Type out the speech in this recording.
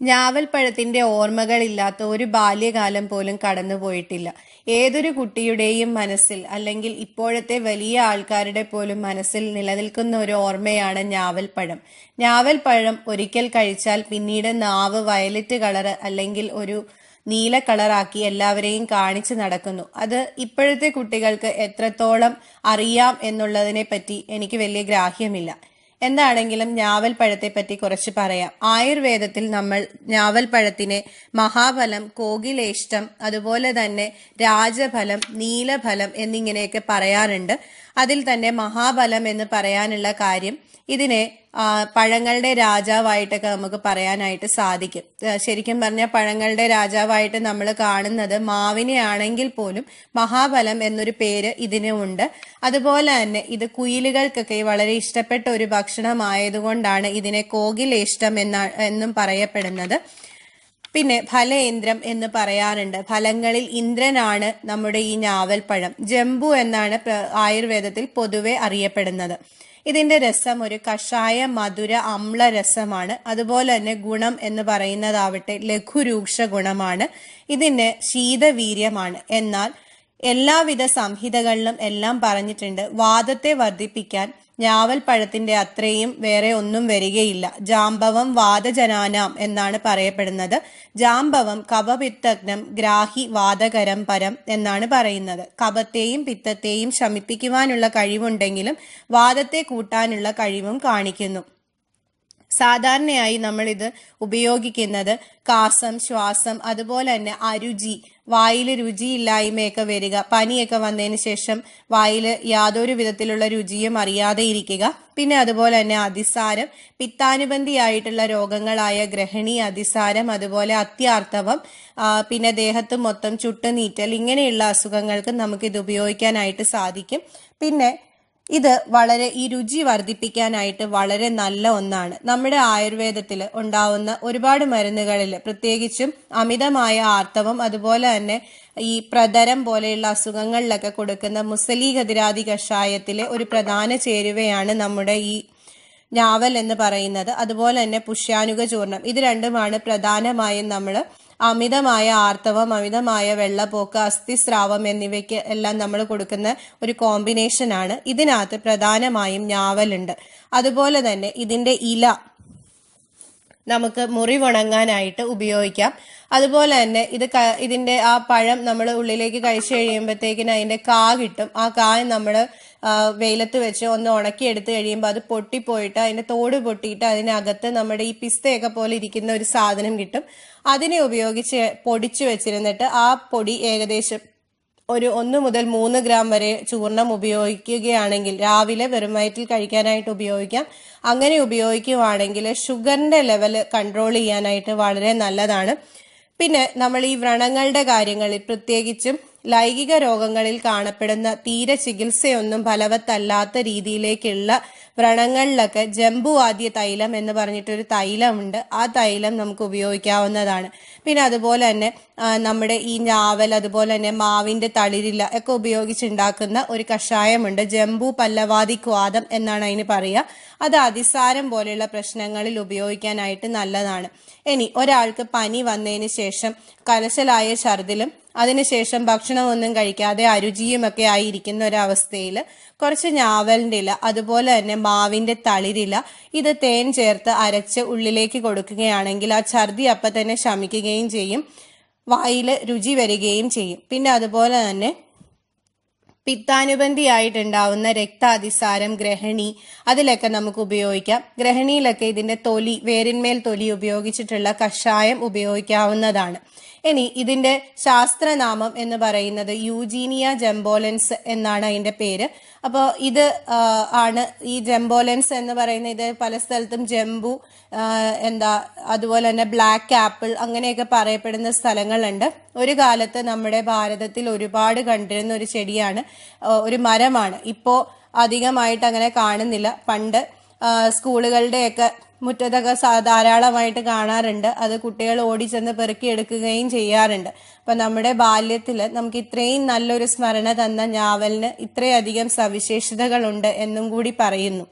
ഞാവൽപ്പഴത്തിന്റെ ഓർമ്മകളില്ലാത്ത ഒരു ബാല്യകാലം പോലും കടന്നുപോയിട്ടില്ല ഏതൊരു കുട്ടിയുടെയും മനസ്സിൽ അല്ലെങ്കിൽ ഇപ്പോഴത്തെ വലിയ ആൾക്കാരുടെ പോലും മനസ്സിൽ നിലനിൽക്കുന്ന ഒരു ഓർമ്മയാണ് ഞാവൽപ്പഴം. ഞാവൽപ്പഴം ഒരിക്കൽ കഴിച്ചാൽ പിന്നീട് നാവ് വയലറ്റ് കളറ് അല്ലെങ്കിൽ ഒരു നീല കളറാക്കി എല്ലാവരെയും കാണിച്ചു നടക്കുന്നു. അത് ഇപ്പോഴത്തെ കുട്ടികൾക്ക് എത്രത്തോളം അറിയാം എന്നുള്ളതിനെ പറ്റി എനിക്ക് വലിയ ഗ്രാഹ്യമില്ല. എന്താണെങ്കിലും ഞാവൽ പഴത്തെ പറ്റി കുറച്ച് പറയാം. ആയുർവേദത്തിൽ നമ്മൾ ഞാവൽ പഴത്തിനെ മഹാഫലം കോകിലേഷ്ടം അതുപോലെ തന്നെ രാജഫലം നീലഫലം എന്നിങ്ങനെയൊക്കെ പറയാറുണ്ട്. അതിൽ തന്നെ മഹാബലം എന്ന് പറയാനുള്ള കാര്യം ഇതിനെ പഴങ്ങളുടെ രാജാവായിട്ടൊക്കെ നമുക്ക് പറയാനായിട്ട് സാധിക്കും. ശരിക്കും പറഞ്ഞാൽ പഴങ്ങളുടെ രാജാവായിട്ട് നമ്മൾ കാണുന്നത് മാവിനെ ആണെങ്കിൽ പോലും മഹാബലം എന്നൊരു പേര് ഇതിനുമുണ്ട് അതുപോലെ തന്നെ ഇത് കുയിലുകൾക്കൊക്കെ വളരെ ഇഷ്ടപ്പെട്ട ഒരു ഭക്ഷണമായതുകൊണ്ടാണ് ഇതിനെ കോകിലേഷ്ടം എന്ന എന്നും പറയപ്പെടുന്നത്. പിന്നെ ഫലേന്ദ്രം എന്ന് പറയാറുണ്ട്. ഫലങ്ങളിൽ ഇന്ദ്രനാണ് നമ്മുടെ ഈ ഞാവൽപ്പഴം. ജംബു എന്നാണ് ആയുർവേദത്തിൽ പൊതുവെ അറിയപ്പെടുന്നത്. ഇതിന്റെ രസം ഒരു കഷായ മധുര അമ്ല രസമാണ്. അതുപോലെ തന്നെ ഗുണം എന്ന് പറയുന്നതാവട്ടെ ലഘുരൂക്ഷ ഗുണമാണ്. ഇതിന് ശീതവീര്യമാണ്. എന്നാൽ എല്ലാവിധ സംഹിതകളിലും എല്ലാം പറഞ്ഞിട്ടുണ്ട്. വാദത്തെ വർദ്ധിപ്പിക്കാൻ ഞാവൽ പഴത്തിന്റെ അത്രയും വേറെ ഒന്നും വരികയില്ല. ജാംബവം വാദജനാനാം എന്നാണ് പറയപ്പെടുന്നത്. ജാംബവം കപപിത്തഗ്നം ഗ്രാഹി വാദകരം പരം എന്നാണ് പറയുന്നത്. കപത്തെയും പിത്തത്തെയും ശമിപ്പിക്കുവാനുള്ള കഴിവുണ്ടെങ്കിലും വാദത്തെ കൂട്ടാനുള്ള കഴിവും കാണിക്കുന്നു. സാധാരണയായി നമ്മൾ ഇത് ഉപയോഗിക്കുന്നത് കാസം ശ്വാസം അതുപോലെ തന്നെ അരുചി വായിൽ രുചിയില്ലായ്മയൊക്കെ വരിക പനിയൊക്കെ വന്നതിന് ശേഷം വായിൽ യാതൊരു വിധത്തിലുള്ള രുചിയും അറിയാതെ ഇരിക്കുക. പിന്നെ അതുപോലെ തന്നെ അതിസാരം പിത്താനുബന്ധിയായിട്ടുള്ള രോഗങ്ങളായ ഗ്രഹണി അതിസാരം അതുപോലെ അത്യാർത്ഥവം പിന്നെ ദേഹത്ത് മൊത്തം ചുട്ടുനീറ്റൽ ഇങ്ങനെയുള്ള അസുഖങ്ങൾക്ക് നമുക്ക് ഇത് ഉപയോഗിക്കാനായിട്ട് സാധിക്കും. പിന്നെ ഇത് വളരെ ഈ രുചി വർദ്ധിപ്പിക്കാനായിട്ട് വളരെ നല്ല ഒന്നാണ്. നമ്മുടെ ആയുർവേദത്തിൽ ഉണ്ടാവുന്ന ഒരുപാട് മരുന്നുകളിൽ പ്രത്യേകിച്ചും അമിതമായ ആർത്തവം അതുപോലെ തന്നെ ഈ പ്രതരം പോലെയുള്ള അസുഖങ്ങളിലൊക്കെ കൊടുക്കുന്ന മുസലി ഗതിരാതി കഷായത്തിലെ ഒരു പ്രധാന ചേരുവയാണ് നമ്മുടെ ഈ ഞാവൽ എന്ന് പറയുന്നത്. അതുപോലെ തന്നെ പുഷ്യാനുക ചൂർണം ഇത് രണ്ടുമാണ് പ്രധാനമായും നമ്മൾ അമിതമായ ആർത്തവം അമിതമായ വെള്ളപ്പോക്ക് അസ്ഥിസ്രാവം എന്നിവയ്ക്ക് എല്ലാം നമ്മൾ കൊടുക്കുന്ന ഒരു കോമ്പിനേഷൻ ആണ്. ഇതിനകത്ത് പ്രധാനമായും ഞാവലുണ്ട് അതുപോലെ തന്നെ ഇതിന്റെ ഇല നമുക്ക് മുറിവുണങ്ങാനായിട്ട് ഉപയോഗിക്കാം. അതുപോലെ തന്നെ ഇത് ഇതിന്റെ ആ പഴം നമ്മൾ ഉള്ളിലേക്ക് കഴിച്ചു കഴിയുമ്പോഴത്തേക്കിന് അതിന്റെ കാ കിട്ടും. ആ കായ നമ്മൾ വെയിലത്ത് വെച്ച് ഒന്ന് ഉണക്കി എടുത്തു കഴിയുമ്പോൾ അത് പൊട്ടിപ്പോയിട്ട് അതിന്റെ തോട് പൊട്ടിയിട്ട് അതിനകത്ത് നമ്മുടെ ഈ പിസ്തയൊക്കെ പോലെ ഇരിക്കുന്ന ഒരു സാധനം കിട്ടും. അതിനെ ഉപയോഗിച്ച് പൊടിച്ചു വെച്ചിരുന്നിട്ട് ആ പൊടി ഏകദേശം ഒരു ഒന്ന് മുതൽ മൂന്ന് ഗ്രാം വരെ ചൂർണം ഉപയോഗിക്കുകയാണെങ്കിൽ രാവിലെ വെറും വയറ്റിൽ കഴിക്കാനായിട്ട് ഉപയോഗിക്കാം. അങ്ങനെ ഉപയോഗിക്കുകയാണെങ്കിൽ ഷുഗറിന്റെ ലെവൽ കൺട്രോൾ ചെയ്യാനായിട്ട് വളരെ നല്ലതാണ്. പിന്നെ നമ്മൾ ഈ വ്രണങ്ങളുടെ കാര്യങ്ങളിൽ പ്രത്യേകിച്ചും ലൈംഗിക രോഗങ്ങളിൽ കാണപ്പെടുന്ന തീരെ ചികിത്സയൊന്നും ഫലവത്തല്ലാത്ത രീതിയിലേക്കുള്ള വ്രണങ്ങളിലൊക്കെ ജംബുവാദ്യ തൈലം എന്ന് പറഞ്ഞിട്ടൊരു തൈലമുണ്ട്. ആ തൈലം നമുക്ക് ഉപയോഗിക്കാവുന്നതാണ്. പിന്നെ അതുപോലെ തന്നെ നമ്മുടെ ഈ ഞാവൽ അതുപോലെ തന്നെ മാവിന്റെ തളിരില ഒക്കെ ഉപയോഗിച്ചുണ്ടാക്കുന്ന ഒരു കഷായമുണ്ട്. ജംബു പല്ലവാദി ക്വാദം എന്നാണ് അതിന് പറയുക. അത് അതിസാരം പോലെയുള്ള പ്രശ്നങ്ങളിൽ ഉപയോഗിക്കാനായിട്ട് നല്ലതാണ്. ഇനി ഒരാൾക്ക് പനി വന്നതിന് ശേഷം കലശലായ ഛർദിലും അതിനുശേഷം ഭക്ഷണമൊന്നും കഴിക്കാതെ അരുചിയുമൊക്കെ ആയിരിക്കുന്ന ഒരവസ്ഥയിൽ കുറച്ച് ഞാവലിന്റെ ഇല അതുപോലെ തന്നെ മാവിന്റെ തളിരില ഇത് തേൻ ചേർത്ത് അരച്ച് ഉള്ളിലേക്ക് കൊടുക്കുകയാണെങ്കിൽ ആ ഛർദി അപ്പം തന്നെ ശമിക്കുകയും ചെയ്യും വായിൽ രുചി വരികയും ചെയ്യും. പിന്നെ അതുപോലെ തന്നെ പിത്താനുബന്ധിയായിട്ടുണ്ടാവുന്ന രക്താതിസാരം ഗ്രഹണി അതിലൊക്കെ നമുക്ക് ഉപയോഗിക്കാം. ഗ്രഹണിയിലൊക്കെ ഇതിന്റെ തൊലി വേരിന്മേൽ തൊലി ഉപയോഗിച്ചിട്ടുള്ള കഷായം ഉപയോഗിക്കാവുന്നതാണ്. ഇനി ഇതിന്റെ ശാസ്ത്രനാമം എന്ന് പറയുന്നത് യൂജീനിയ ജംബോലൻസ് എന്നാണ് അതിന്റെ പേര്. അപ്പോൾ ഇത് ആണ് ഈ ജംബോലൻസ് എന്ന് പറയുന്ന ഇത് പല സ്ഥലത്തും ജംബു എന്താ അതുപോലെ തന്നെ ബ്ലാക്ക് ആപ്പിൾ അങ്ങനെയൊക്കെ പറയപ്പെടുന്ന സ്ഥലങ്ങളുണ്ട്. ഒരു കാലത്ത് നമ്മുടെ ഭാരതത്തിൽ ഒരുപാട് കണ്ടിരുന്ന ഒരു ചെടിയാണ് ഒരു മരമാണ്. ഇപ്പോൾ അധികമായിട്ട് അങ്ങനെ കാണുന്നില്ല. പണ്ട് സ്കൂളുകളുടെയൊക്കെ മുറ്റത്തൊക്കെ ധാരാളമായിട്ട് കാണാറുണ്ട്. അത് കുട്ടികൾ ഓടി ഓടിച്ചെന്ന് പെറുക്കിയെടുക്കുകയും ചെയ്യാറുണ്ട്. അപ്പം നമ്മുടെ ബാല്യത്തിൽ നമുക്ക് ഇത്രയും നല്ലൊരു സ്മരണ തന്ന ഞാവലിന് ഇത്രയധികം സവിശേഷതകളുണ്ട് എന്നും കൂടി പറയുന്നു.